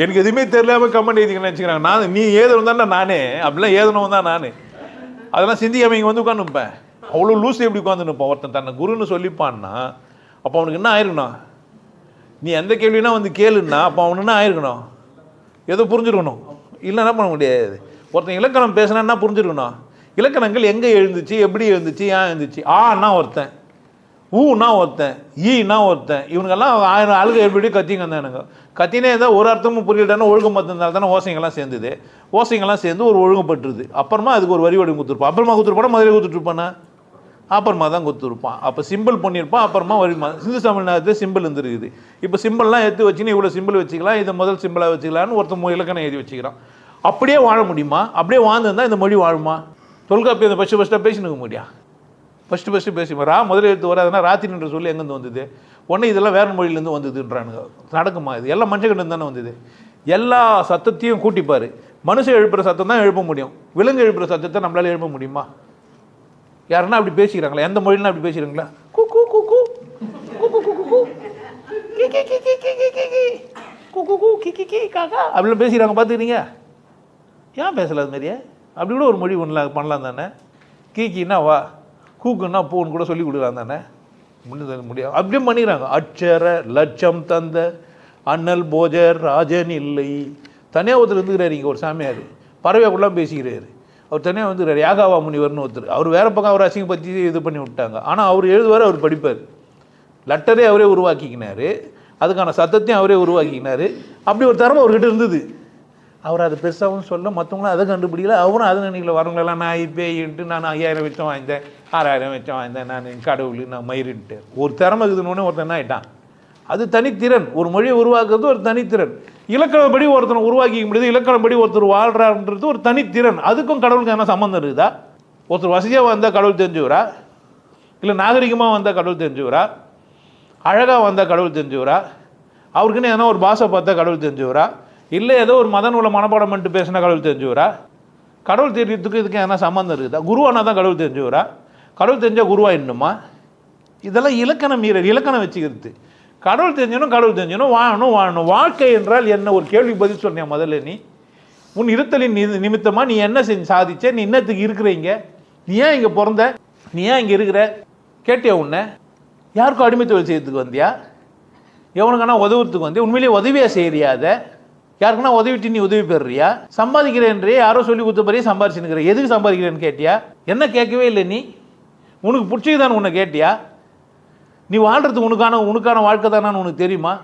எனக்கு எதுவுமே தெரியாமல் கமெண்ட் எழுதிக்கணும்னு வச்சுக்கிறாங்க நான் நீ ஏதனும் தானே நானே. அப்படிலாம் ஏதனும் தான் நான். அதெல்லாம் சிந்திக்காம இங்கே வந்து உட்காந்துப்பேன் அவ்வளோ லூஸ் எப்படி உட்காந்து நிற்பேன்? ஒருத்தன் தன்னை குருன்னு சொல்லிப்பான்னா அப்போ அவனுக்கு என்ன ஆயிருக்கணும்? நீ எந்த கேள்வினா வந்து கேளுன்னா அப்போ அவனு என்ன ஆயிருக்கணும்? ஏதோ புரிஞ்சிருக்கணும். இல்லை என்ன பண்ண முடியாது. ஒருத்தன் இலக்கணம் பேசினா என்ன புரிஞ்சுருக்கணும்? இலக்கணங்கள் எங்கே எழுந்துச்சு? எப்படி எழுந்துச்சு? ஏன் எழுந்துச்சு? ஆன்னா ஒருத்தன் ஊனா ஒருத்தன் ஈனா ஒருத்தன். இவனுங்கெல்லாம் ஆயிரம் ஆளுங்க எப்படி கத்திங்க இருந்தானுங்க கத்தினே இருந்தால் ஒரு அர்த்தமும் புரியலன்னா ஒழுங்கு பார்த்துருந்தால் தானே ஓசைங்கெல்லாம் சேர்ந்துது. ஓசைங்கெல்லாம் சேர்ந்து ஒரு ஒழுங்குப்பட்டுருது அப்புறமா அதுக்கு ஒரு வரி வடிவம் கொடுத்துருப்பான். அப்புறமா கொடுத்துருப்பானா? மதுரை கொடுத்துட்ருப்பானா? அப்புறமா தான் கொடுத்துருப்பான். அப்போ சிம்பிள் பண்ணியிருப்பான். அப்புறமா வரி சிந்து தமிழ்நாட்டில் சிம்பிள் இருந்துருக்குது. இப்போ சிம்பிள்லாம் எடுத்து வச்சுன்னு இவ்வளோ சிம்பிள் வச்சுக்கலாம். இதை முதல் சிம்பிளாக வச்சுக்கலான்னு ஒருத்தன் இலக்கணம் எழுதி வச்சுக்கிறான். அப்படியே வாழ முடியுமா? அப்படியே வாழ்ந்துருந்தா இந்த மொழி வாழுமா? தொல்காப்பியம் ஃபஸ்ட்டு ஃபஸ்ட்டாக பேசினுக்க முடியாது ஃபஸ்ட்டு ஃபஸ்ட்டு பேசிப்போம் ரா முதல் எழுத்து வராதுன்னா ராத்திரின்ற சொல்லி எங்கேருந்து வந்தது? உடனே இதெல்லாம் வேறு மொழியிலேருந்து வந்ததுன்றானுங்க நடக்குமா இது? எல்லாம் மனுஷங்கிட்ட தானே வந்தது. எல்லா சத்தத்தையும் கூட்டிப்பார். மனுஷன் எழுப்புகிற சத்தம் தான் எழுப்ப முடியும். விலங்கு எழுப்புகிற சத்தத்தை நம்மளால் எழுப்ப முடியுமா? யாருன்னா அப்படி பேசிக்கிறாங்களா? எந்த மொழினா அப்படி பேசுகிறாங்களா கு கு கு கு. அப்படிலாம் பேசுகிறாங்க பார்த்துக்கிறீங்க? ஏன் பேசல அது மாதிரியே? அப்படி கூட ஒரு மொழி பண்ணலாம் பண்ணலாம் தானே? கீ கீனா வா. கூக்குன்னா பூன்னு கூட சொல்லி கொடுக்கலாம் தானே? முடிஞ்சது முடியாது அப்படியே பண்ணிக்கிறாங்க அட்சர லட்சம் தந்த அண்ணல் போஜர் ராஜன் இல்லை. தனியாக ஒருத்தர் இருந்துக்கிறாரு இங்கே ஒரு சாமியார். கூடலாம் பேசிக்கிறாரு. அவர் தனியாக வந்துக்கிறார். யாகாவா முனிவர்னு ஒருத்தர். அவர் வேறு பக்கம் அவர் அசிங்கப்படுத்தி இது பண்ணி விட்டாங்க. ஆனால் அவர் எழுதுவார் அவர் படிப்பார். லெட்டரே அவரே உருவாக்கிக்கினாரு. அதுக்கான சத்தத்தையும் அவரே உருவாக்கிக்கினார். அப்படி ஒரு தரம் அவர்கிட்ட இருந்தது. அவர் அதை பெருசாகவும் சொல்ல மற்றவங்களும் அதை கண்டுபிடிக்கல. அவரும் அதை நினைக்கல. வரவங்களெல்லாம் நான் பேயின்ட்டு நான் ஐயாயிரம் வச்சம் வாய்ந்தேன் ஆறாயிரம் வச்சம் வாய்ந்தேன் நான் கடவுள் நான் மயிருன்ட்டு. ஒரு திறமை இருக்குதுன்னு ஒருத்தன் என்ன அது தனித்திறன். ஒரு மொழியை உருவாக்குறது ஒரு தனித்திறன். இலக்கணப்படி ஒருத்தனை உருவாக்கிக்க முடியுது. இலக்கணப்படி ஒருத்தர் வாழ்கிறாருன்றது ஒரு தனித்திறன். அதுக்கும் கடவுளுக்கு என்ன சம்மந்தம் இருக்குதா? ஒருத்தர் வசதியாக வந்தால் கடவுள் தெரிஞ்சுக்கிறா இல்லை நாகரிகமாக வந்தால் கடவுள் தெரிஞ்சுக்கிறா அழகாக வந்தால் கடவுள் தெரிஞ்சுக்கிறா அவருக்குன்னு எதனா ஒரு பாஷை பார்த்தா கடவுள் தெரிஞ்சுக்கிறா இல்லை ஏதோ ஒரு மத நூலை மனப்பாடம் பண்ணிட்டு பேசினா கடவுள் தெரிஞ்சுவரா? கடவுள் தெரியறதுக்கு இதுக்கு எதனா சம்மந்தம் இருக்குதா? குருவானா தான் கடவுள் தெரிஞ்சுவரா? கடவுள் தெரிஞ்சால் குருவா இன்னுமா? இதெல்லாம் இலக்கணம் மீறல் இலக்கணம் வச்சுக்கிறது. கடவுள் தெரிஞ்சணும் கடவுள் தெரிஞ்சணும் வாழணும் வாழணும். வாழ்க்கை என்றால் என்ன? ஒரு கேள்வி பதில் சொன்னேன் முதல்ல நீ? உன் இருத்தலின் நி நிமித்தமாக நீ என்ன செஞ்சு சாதிச்ச? நீ என்னத்துக்கு இருக்கிறீங்க நீ ஏன் இங்கே பிறந்த? நீ ஏன் இங்கே இருக்கிற? கேட்டியா உன்னை? யாருக்கும் அடிமை தொழில் செய்யறதுக்கு வந்தியா? எவனுக்கான உதவுறதுக்கு வந்தியா? உண்மையிலேயே உதவியாக செய்யறியா யாருக்குன்னா உதவிட்டு நீ உதவி பெறுறியா? சம்பாதிக்கிறேன்றே யாரோ சொல்லி கொடுத்த மாதிரியே எதுக்கு சம்பாதிக்கிறேன்னு கேட்டியா? என்ன கேட்கவே இல்லை நீ. உனக்கு பிடிச்சதுதான் உன்னை கேட்டியா? நீ வாழ்றது உனக்கான உனக்கான வாழ்க்கை தானான்னு உனக்கு தெரியுமா?